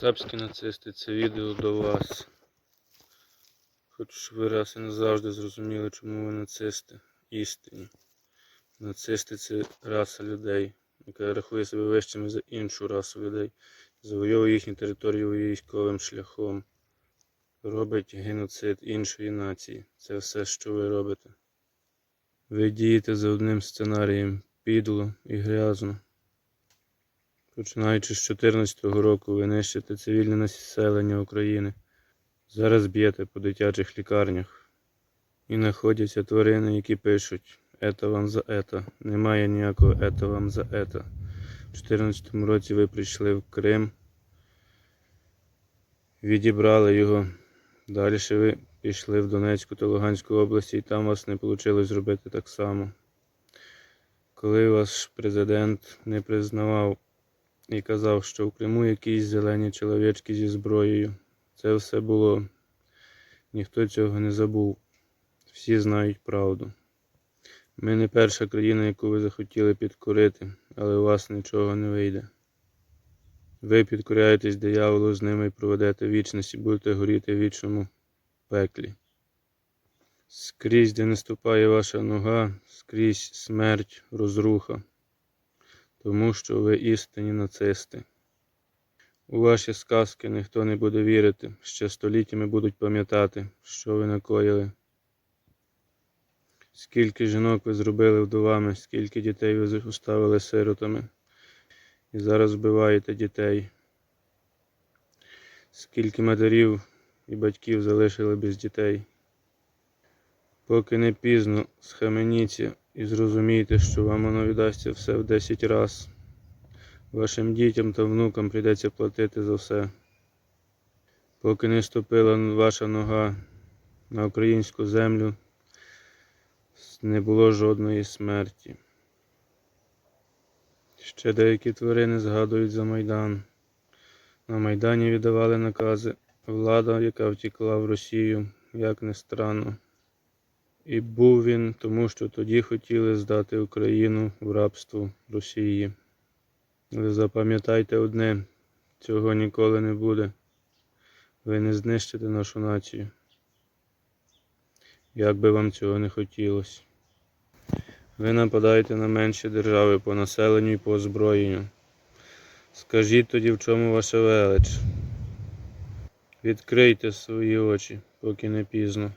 Цапські нацисти, це відео до вас. Хочу, щоб ви раз і назавжди зрозуміли, чому ви нацисти істинні. Нацисти це раса людей, яка рахує себе вищими за іншу расу людей, завойовує їхні території військовим шляхом, робить геноцид іншої нації. Це все, що ви робите. Ви дієте за одним сценарієм підло і грязно. Починаючи з 2014 року, ви нищите цивільне населення України. Зараз б'єте по дитячих лікарнях. І знаходяться тварини, які пишуть «Ето вам за ето». Немає ніякого «Ето вам за ето». У 2014 році ви прийшли в Крим, відібрали його. Далі ви пішли в Донецьку та Луганську області, і там вас не вийшло зробити так само. Коли ваш президент не признавав і казав, що в Криму якісь зелені чоловічки зі зброєю. Це все було. Ніхто цього не забув. Всі знають правду. Ми не перша країна, яку ви захотіли підкорити, але у вас нічого не вийде. Ви підкоряєтесь дияволу, з ними і проведете вічність і будете горіти в вічному пеклі. Скрізь, де не ступає ваша нога, скрізь смерть, розруха тому що ви істинні нацисти. У ваші сказки ніхто не буде вірити, ще століттями будуть пам'ятати, що ви накоїли. Скільки жінок ви зробили вдовами, скільки дітей ви оставили сиротами, і зараз вбиваєте дітей. Скільки матерів і батьків залишили без дітей. Поки не пізно, схаменіться і зрозумійте, що вам воно віддасться все в 10 раз. Вашим дітям та внукам прийдеться платити за все. Поки не ступила ваша нога на українську землю, не було жодної смерті. Ще деякі тварини згадують за Майдан. На Майдані віддавали накази влада, яка втекла в Росію, як не странно. І був він, тому що тоді хотіли здати Україну в рабство Росії. Але запам'ятайте одне, цього ніколи не буде. Ви не знищите нашу націю. Як би вам цього не хотілося. Ви нападаєте на менші держави по населенню і по озброєнню. Скажіть тоді, в чому ваша велич? Відкрийте свої очі, поки не пізно.